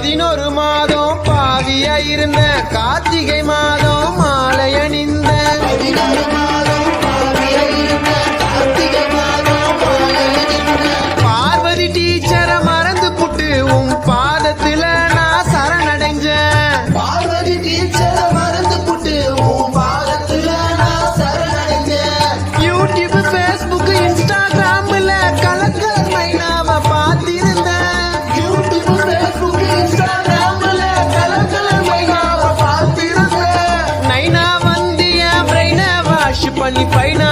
பதினொரு மாதம் பாவியா இருந்த கார்த்திகை மாதம். పని పైన